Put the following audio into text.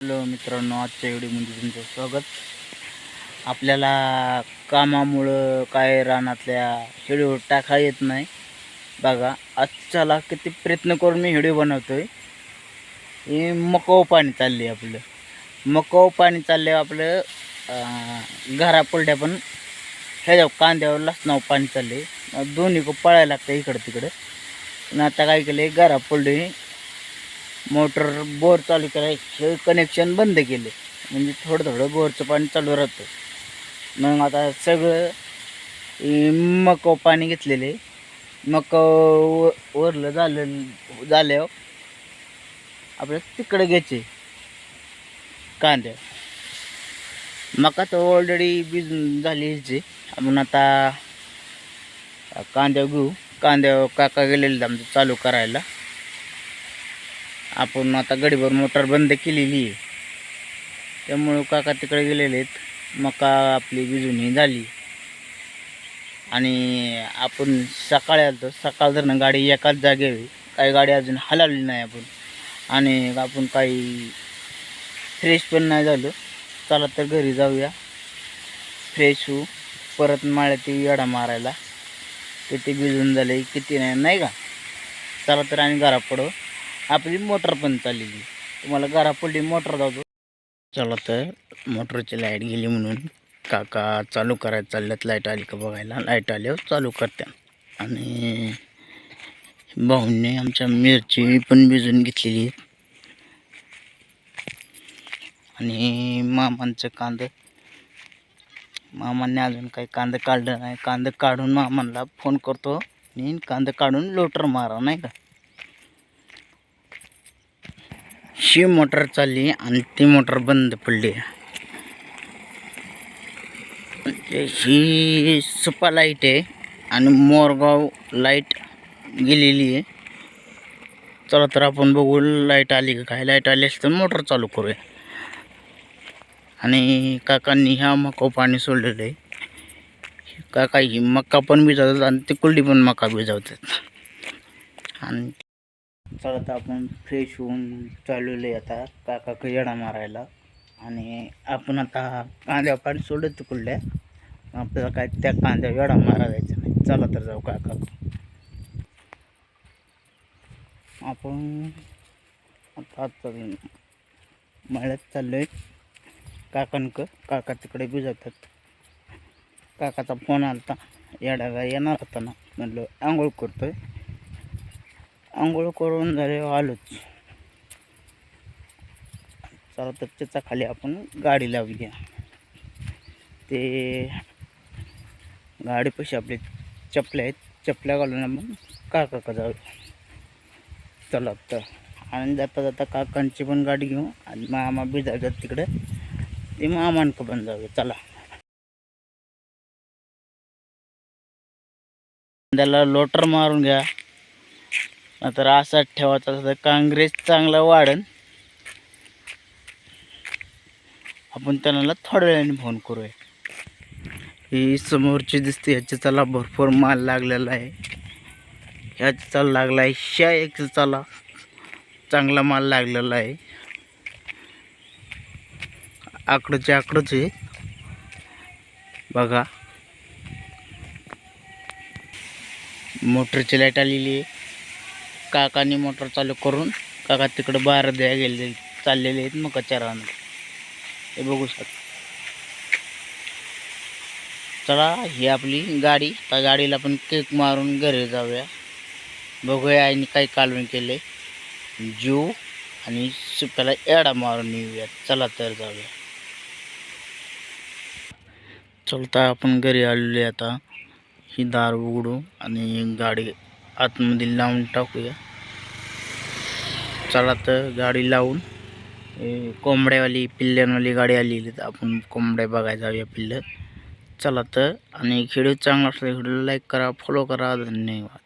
Hello मित्रांनो आजच्या व्हिडिओमध्ये तुमचं स्वागत. आपल्याला कामामुळं काय रानातल्या व्हिडिओ टाका येत नाही. बघा आजच्याला किती प्रयत्न करून मी व्हिडिओ बनवतोय. हे मकाऊ पाणी चालले आपलं. मकाऊ पाणी चालले आपलं घरापुरड्या पण. ह्याच्या कांद्यावर लसणावर पाणी चालले दोन्ही को पळायला लागतं इकडं तिकडं. आता काय केलं घरापुलटे मोटर बोर चालू करायचं कनेक्शन बंद केले. म्हणजे थोडं थोडं बोरचं पाणी चालू राहतं. मग आता सगळं मको पाणी घेतलेले. मको वरलं झालं झाल्यावर आपल्याला तिकडं घ्यायचे कांद्या मका तर ऑलरेडी भिजून झाली ह्याची. आपण आता कांद्या घेऊ. कांद्या काका गेलेले आमचं चालू करायला. आपण आता गडीभर मोटर बंद केलेली आहे. त्यामुळं काका तिकडे गेलेले आहेत. मका आपली भिजून झाली. आणि आपण सकाळी आलो सकाळ जर गाडी एकाच जागेवर काही गाडी अजून हलावली नाही आपण. आणि आपण काही फ्रेश पण नाही झालो. चला तर घरी जाऊया. फ्रेश होऊ. परत माळ्यात येडा मारायला. किती भिजून झाले किती नाही नाही का? चला तर आम्ही घरा पडू आपली मोटर पण चाललेली. तुम्हाला घरापुढली मोटर जातो चला तर मोटरची लाइट गेली म्हणून काका चालू करायला चालल्यात लाइट आली का बघायला. लाइट आल्यावर हो, चालू करत्या. आणि भाऊंनी आमच्या मिरची पण भिजून घेतलेली आणि मामांचं कांदं. मामांनी अजून काही कांदं काढलं नाही. कांदं काढून मामांना फोन करतो. आणि कांदं काढून लोटर मारा नाही का? ही मोटर चालली आणि ती मोटर बंद पडली. ही सुपा लाइट आहे आणि मोरगाव लाइट गेलेली आहे. चला तर आपण बघू लाइट आली काय? लाइट आली असतं मोटर चालू करूया. आणि काकांनी ह्या मका पाणी सोडलेलं आहे. काका ही मका पण भिजवतात आणि ती कुलडी पण मका भिजवतात. आणि चला तर आपण फ्रेश होऊन चाललेलो आहे आता काका येडा मारायला. आणि आपण आता कांद्या पाणी सोडत तिकडल्या आपल्याला काय त्या कांद्या येडा मारा जायचं नाही. चला तर जाऊ काका. आपण आता आता मळ्यात चाललो आहे काकांक काका तिकडे भिजवतात. काकाचा फोन आला होता येडाला येणार होता ना? म्हणलं आंघोळ करतोय. आंघोळ करून झाले आलोच. चला तर त्याच्याखाली आपण गाडी लावूया. ते गाडीपाशी आपले चपल्या आहेत चपल्या घालून आपण काका जाऊ चला तर. आणि जाता जाता काकांची पण गाडी घेऊ आणि मामा बी जातात तिकडे. ते मामांक पण जाऊया. चला. त्याला लोटर मारून घ्या. नंतर असाच ठेवायचा तर काँग्रेस चांगला वाढन. आपण त्यांना थोड्या वेळाने फोन करूया. ही समोरची दिसते ह्याच्या चाला भरपूर माल लागलेला आहे. ह्याचा चाल लागला आहे शा एक चाला चांगला माल लागलेला आहे. आकडचे आकडच आहे. बघा. मोटरची लाइट आलेली आहे. काकाने मोटर चालू करून काका तिकडं बार द्या गेले चाललेले आहेत मग राहणार हे बघू शकता. चला ही आपली गाडी. त्या गाडीला पण केक मारून घरी जाऊया. बघूया आईने काही कालवण केले जीव आणि सुप्याला एडा मारून येऊया. चला तर जाऊया. चलता आपण घरी आलेले आता. ही दार उघडू आणि गाडी आतमध्ये लावून टाकूया. चला तर गाडी लावून कोंबड्यावाली पिल्ल्यांवाली गाडी आलेली तर आपण कोंबड्या बघायला जाऊया पिल्लं. चला तर आणि व्हिडिओ चांगला असला व्हिडिओला लाईक करा फॉलो करा. धन्यवाद.